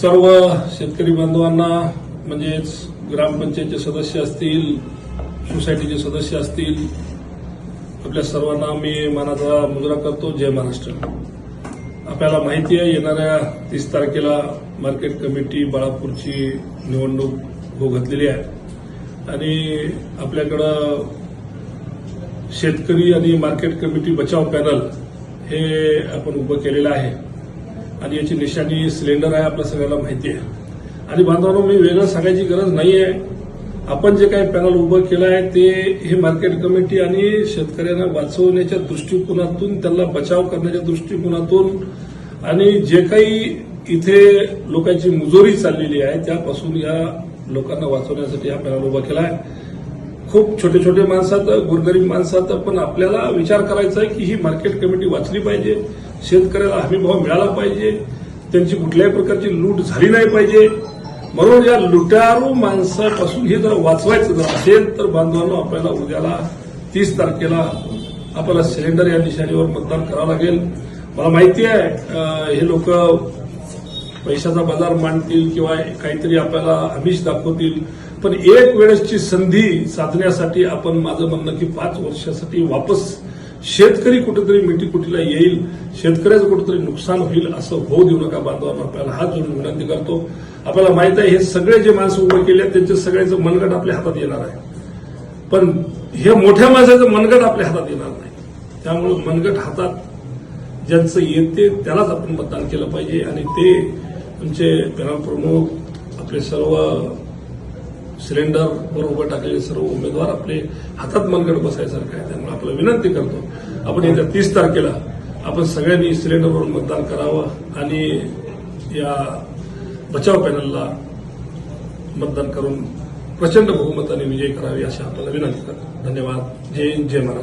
सर्व शेतकरी बांधवांना म्हणजेच ग्रामपंचायतचे सदस्य असतील सोसायटीचे सदस्य असतील आपल्या सर्वांना मी मानाचा मुजरा करतो. जय महाराष्ट्र. आपल्याला माहिती आहे येणाऱ्या तीस तारखेला मार्केट कमिटी बाळापूरची निवडणूक हो घातलेली आहे. आणि आपल्याकडं शेतकरी आणि मार्केट कमिटी बचाव पॅनल हे आपण उभं केलेलं आहे. आणि याची निशाणी सिलेंडर आहे आपल्या सगळ्यांना माहिती आहे. आणि बांधवांनो मी वेगळं सांगायची गरज नाही आहे आपण जे काही पॅनल उभं केलं आहे ते हे मार्केट कमिटी आणि शेतकऱ्यांना वाचवण्याच्या दृष्टिकोनातून त्यांना बचाव करण्याच्या दृष्टिकोनातून आणि जे काही इथे लोकांची मुजोरी चाललेली आहे त्यापासून या लोकांना वाचवण्यासाठी हा पॅनल उभा केला आहे. खूप छोटे छोटे माणसात गोरगरीब माणसात पण आपल्याला विचार करायचा आहे की ही मार्केट कमिटी वाचली पाहिजे शेतकऱ्याला हमीभाव मिळाला पाहिजे त्यांची कुठल्याही प्रकारची लूट झाली नाही पाहिजे. म्हणून या लुटारू माणसापासून हे जर वाचवायचं जर असेल तर बांधवांनो आपल्याला उद्याला तीस तारखेला आपल्याला सिलेंडर या निशाणीवर मतदान करावं लागेल. मला माहिती आहे हे लोक पैशाचा बाजार मांडतील किंवा काहीतरी आपल्याला आमिष दाखवतील. पण एक वेळेसची संधी साधण्यासाठी आपण माझं म्हणणं की पाच वर्षासाठी वापस शेतकरी कुठेतरी मिटीकुटीला येईल. शेतकऱ्याचं कुठेतरी नुकसान होईल असं होऊ देऊ नका बांधवांना. आपल्याला हात जोडून विनंती करतो. आपल्याला माहीत आहे हे सगळे जे माणसं उभे केले त्यांचे सगळ्याचं मनगट आपल्या हातात येणार आहे. पण हे मोठ्या माणसाचं मनगट आपल्या हातात येणार नाही. त्यामुळे मनगट हातात ज्यांचं येते त्यालाच आपण मतदान केलं पाहिजे. आणि ते तुमचे पॅनल प्रमुख आपले सर्व सिलेंडरवर उभं टाकलेले सर्व उमेदवार आपले हातात मनगड बसायसारखं आहे त्यामुळे आपल्याला विनंती करतो आपण येत्या तीस तारखेला आपण सगळ्यांनी सिलेंडरवरून मतदान करावं आणि या बचाव पॅनलला मतदान करून प्रचंड बहुमताने विजय करावी अशी आपल्याला विनंती करतो. धन्यवाद. जय हिंद जय महाराज